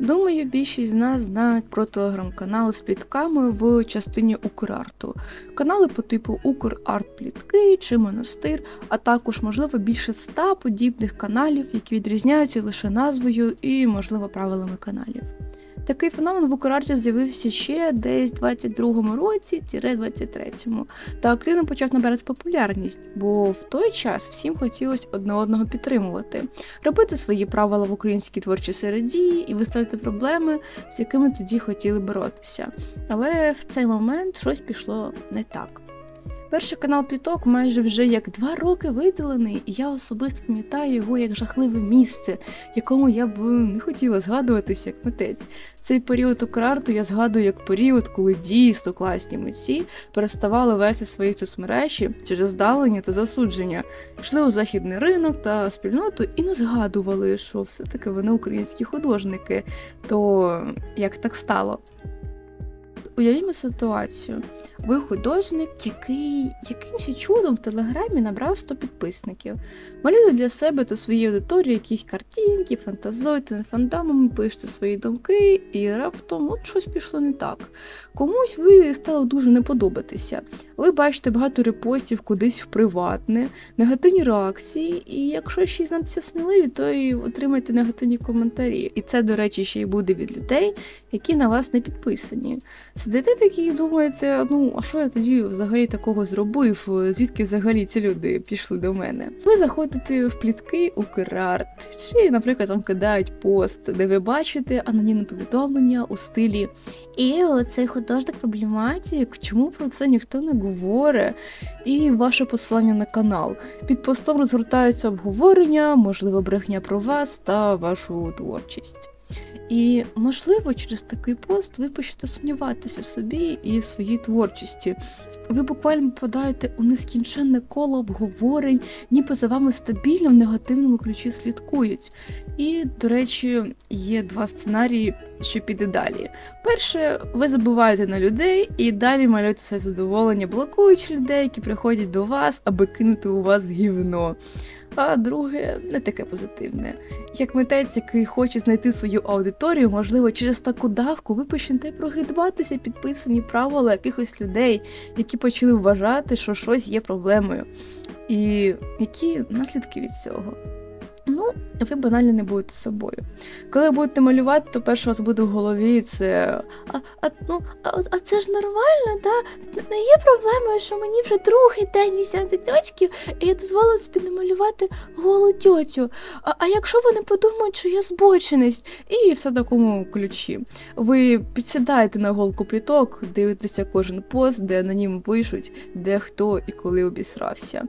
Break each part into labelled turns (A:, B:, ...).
A: Думаю, більшість з нас знають про телеграм-канали з плітками в частині Украрту. Канали по типу Украрт-плітки чи Монастир, а також, можливо, більше ста подібних каналів, які відрізняються лише назвою і, можливо, правилами каналів. Такий феномен в Украрті з'явився ще десь в 22-му році, 23-му, та активно почав набирати популярність, бо в той час всім хотілося одне одного підтримувати, робити свої правила в українській творчій середі і виставити проблеми, з якими тоді хотіли боротися. Але в цей момент щось пішло не так. Перший канал Пліток майже вже як два роки видалений, і я особисто пам'ятаю його як жахливе місце, якому я б не хотіла згадуватися як митець. Цей період Украрту я згадую як період, коли дійсно класні митці переставали вести свої соцмережі через здалення та засудження, йшли у західний ринок та спільноту і не згадували, що все-таки вони українські художники. То як так стало? Уявімо ситуацію. Ви художник, який якимось чудом в телеграмі набрав 100 підписників. Малюєте для себе та своєї аудиторії якісь картинки, фантазуєте фандомами, пишете свої думки, і раптом от щось пішло не так. Комусь ви стали дуже не подобатися. Ви бачите багато репостів кудись в приватне, негативні реакції, і якщо ще й знатися сміливі, то й отримаєте негативні коментарі. І це, до речі, ще й буде від людей, які на вас не підписані. Сидите такі і думаєте, ну а що я тоді взагалі такого зробив? Звідки взагалі ці люди пішли до мене? Ви заходите в плітки у Керарт, чи, наприклад, вам кидають пост, де ви бачите анонімне повідомлення у стилі І цей художник проблематик, чому про це ніхто не говорить? І ваше посилання на канал. Під постом розгортаються обговорення, можливо, брехня про вас та вашу творчість. І, можливо, через такий пост ви почнете сумніватися в собі і в своїй творчості. Ви буквально попадаєте у нескінченне коло обговорень, ніби за вами стабільно в негативному ключі слідкують. І, до речі, є два сценарії, що піде далі. Перше, ви забуваєте на людей і далі малюєте своє задоволення, блокуючи людей, які приходять до вас, аби кинути у вас гівно а друге не таке позитивне. Як митець, який хоче знайти свою аудиторію, можливо, через таку давку ви почнете прогидбатися підписані правила якихось людей, які почали вважати, що щось є проблемою. І які наслідки від цього? Ви банально не будете собою. Коли будете малювати, то перше вас буде в голові це. А а, ну, а, а це ж нормально, да? Не є проблемою, що мені вже другий день 18 років, і я дозволила собі намалювати голу тьотю. А а якщо вони подумають, що я збочинець, і все в такому ключі. Ви підсідаєте на голку пліток, дивитеся кожен пост, де анонім пишуть, де хто і коли обісрався.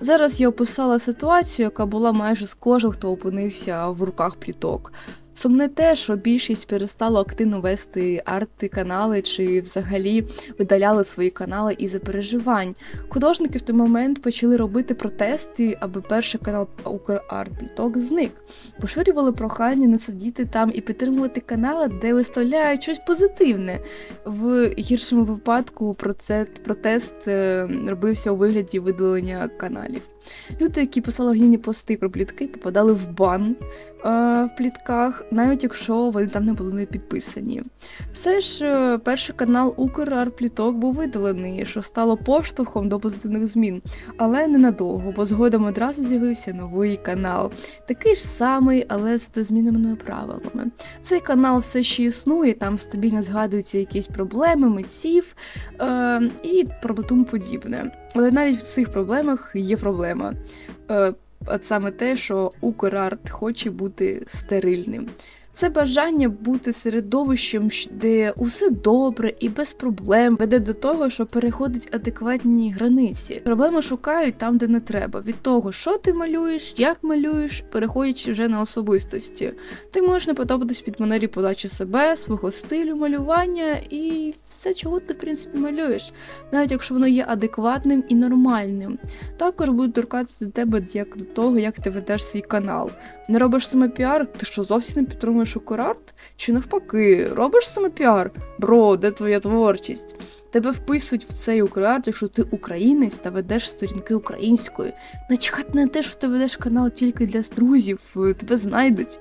A: Зараз я описала ситуацію, яка була майже з кожним, хто опинився в руках пліток. Сумне те, що більшість перестало активно вести арти-канали чи взагалі видаляли свої канали із-за переживань. Художники в той момент почали робити протести, аби перший канал Украрт-пліток зник. Поширювали прохання не сидіти там і підтримувати канали, де виставляють щось позитивне. В гіршому випадку протест е, робився у вигляді видалення каналів. Люди, які писали гнівні пости про плітки, попадали в бан е, в плітках, навіть якщо вони там не були не підписані. Все ж е, перший канал Украрпліток був видалений, що стало поштовхом до позитивних змін, але ненадовго, бо згодом одразу з'явився новий канал, такий ж самий, але з зміненими правилами. Цей канал все ще існує, там стабільно згадуються якісь проблеми, митців е, і тому подібне. Але навіть в цих проблемах є проблема. Е, От саме те, що Украрт хоче бути стерильним. Це бажання бути середовищем, де усе добре і без проблем веде до того, що переходить адекватні границі. Проблеми шукають там, де не треба. Від того, що ти малюєш, як малюєш, переходячи вже на особистості. Ти можеш не подобатись під манері подачі себе, свого стилю малювання і все, чого ти в принципі малюєш, навіть якщо воно є адекватним і нормальним. Також будуть торкатися до тебе як до того, як ти ведеш свій канал. Не робиш саме піар, ти що зовсім не підтримуєш укорарт? Чи навпаки, робиш саме піар? Бро, де твоя творчість? Тебе вписують в цей украрт, якщо ти українець та ведеш сторінки українською. Начхати на те, що ти ведеш канал тільки для друзів, тебе знайдуть.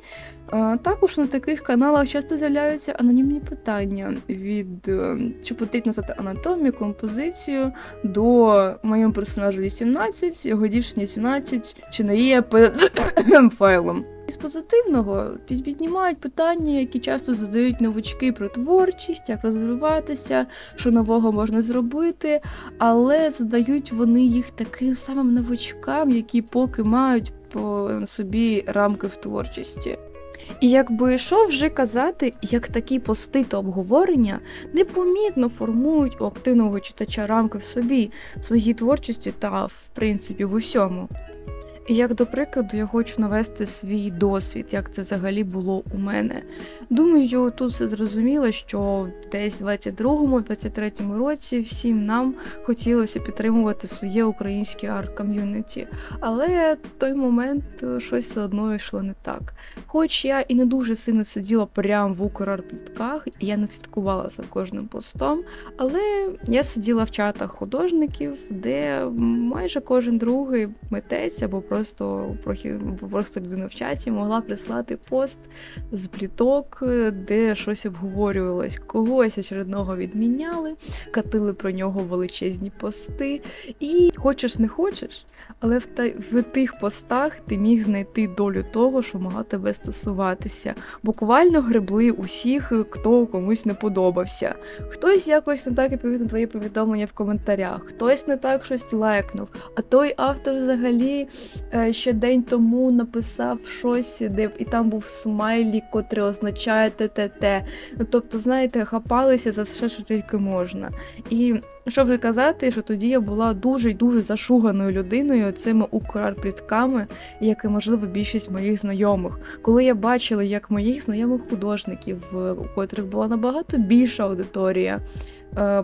A: А, Також на таких каналах часто з'являються анонімні питання від е, чи потрібно знати анатомію, композицію до моєму персонажу 18, його дівчині 17, чи не є файлом. Із позитивного піднімають питання, які часто задають новачки про творчість, як розвиватися, що нового можна зробити, але задають вони їх таким самим новачкам, які поки мають по собі рамки в творчості. І якби що вже казати, як такі пости та обговорення непомітно формують у активного читача рамки в собі, в своїй творчості та, в принципі, в усьому. Як до прикладу, я хочу навести свій досвід, як це взагалі було у мене. Думаю, тут все зрозуміло, що десь в 22-23 році всім нам хотілося підтримувати своє українське арт-ком'юніті. Але той момент е, щось все одно йшло не так. Хоч я і не дуже сильно сиділа прямо в Украрплітках, і я не слідкувала за кожним постом, але я сиділа в чатах художників, де майже кожен другий митець або просто просто людина в чаті могла прислати пост з пліток, де щось обговорювалось. Когось очередного відміняли, катили про нього величезні пости. І хочеш не хочеш, але в, та, в тих постах ти міг знайти долю того, що могла тебе стосуватися. Буквально гребли усіх, хто комусь не подобався. Хтось якось не так відповів на твої повідомлення в коментарях, хтось не так щось лайкнув. А той автор взагалі ще день тому написав щось, де і там був смайлі, котрий означає. Ну, тобто, знаєте, хапалися за все, що тільки можна. І що вже казати, що тоді я була дуже дуже зашуганою людиною цими украрплітками, як і можливо більшість моїх знайомих. Коли я бачила, як моїх знайомих художників, е, у котрих була набагато більша аудиторія, е,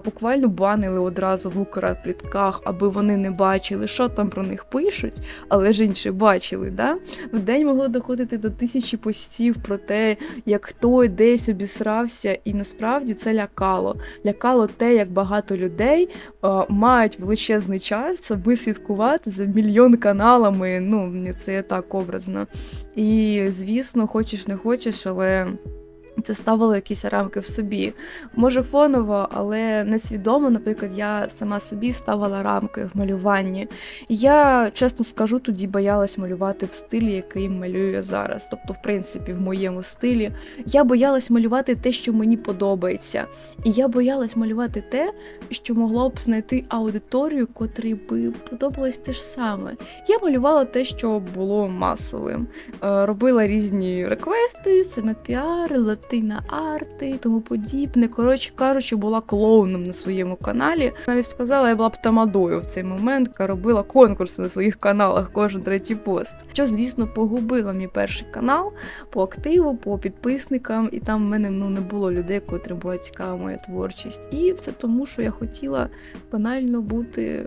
A: буквально банили одразу в украрплітках, аби вони не бачили, що там про них пишуть, але ж інші бачили. Да? В день могло доходити до тисячі постів про те, як хто десь обісрався, і насправді це лякало. Лякало те, як багато людей е, мають величезний час, аби слідкувати за мільйон каналами. Ну, це так образно. І звісно, хочеш не хочеш, але. Це ставило якісь рамки в собі. Може, фоново, але несвідомо, наприклад, я сама собі ставила рамки в малюванні. Я, чесно скажу, тоді боялась малювати в стилі, який малюю я зараз. Тобто, в принципі, в моєму стилі. Я боялась малювати те, що мені подобається. І я боялась малювати те, що могло б знайти аудиторію, котрій би подобалось те ж саме. Я малювала те, що було масовим. Е, Робила різні реквести, піари, латина арти і тому подібне. Коротше кажучи, була клоуном на своєму каналі. Навіть сказала, я була б тамадою в цей момент, яка робила конкурси на своїх каналах кожен третій пост. Що, звісно, погубила мій перший канал по активу, по підписникам, і там в мене ну, не було людей, котрим була цікава моя творчість. І все тому, що я хотіла банально бути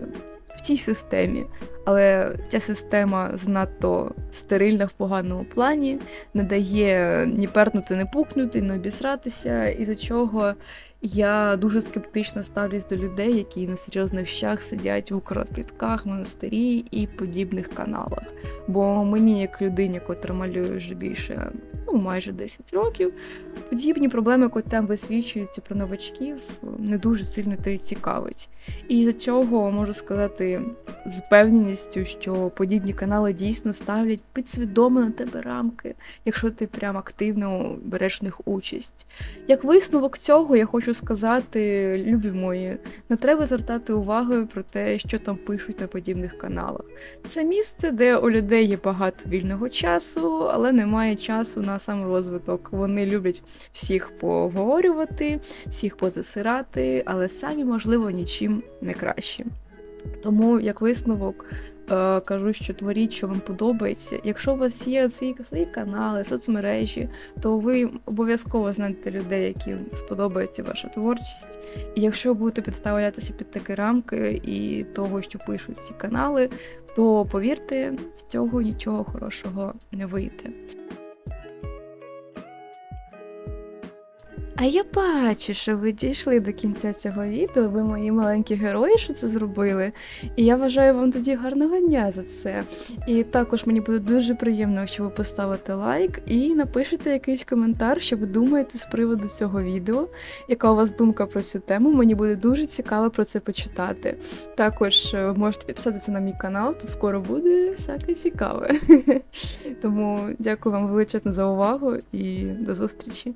A: в цій системі. Але ця система занадто стерильна в поганому плані, не дає ні пернути, ні пукнути, ні обісратися, і до чого я дуже скептично ставлюсь до людей, які на серйозних щах сидять в укротплітках, монастирі і подібних каналах. Бо мені, як людині, котра малює вже більше, майже 10 років, подібні проблеми, коли там висвічуються про новачків, не дуже сильно то й цікавить. І за цього можу сказати з певністю, що подібні канали дійсно ставлять підсвідомо на тебе рамки, якщо ти прям активно береш в них участь. Як висновок цього, я хочу сказати, любі мої, не треба звертати увагу про те, що там пишуть на подібних каналах. Це місце, де у людей є багато вільного часу, але немає часу на саморозвиток. Вони люблять всіх поговорювати, всіх позасирати, але самі, можливо, нічим не кращі. Тому, як висновок, е, кажу, що творіть, що вам подобається. Якщо у вас є свої, свої канали, соцмережі, то ви обов'язково знайдете людей, яким сподобається ваша творчість. І якщо будете підставлятися під такі рамки і того, що пишуть ці канали, то повірте, з цього нічого хорошого не вийде. А я бачу, що ви дійшли до кінця цього відео, ви мої маленькі герої, що це зробили. І я вважаю вам тоді гарного дня за це. І також мені буде дуже приємно, якщо ви поставите лайк і напишете якийсь коментар, що ви думаєте з приводу цього відео, яка у вас думка про цю тему. Мені буде дуже цікаво про це почитати. Також е, можете підписатися на мій канал, тут скоро буде всяке цікаве. Тому дякую вам величезно за увагу і до зустрічі.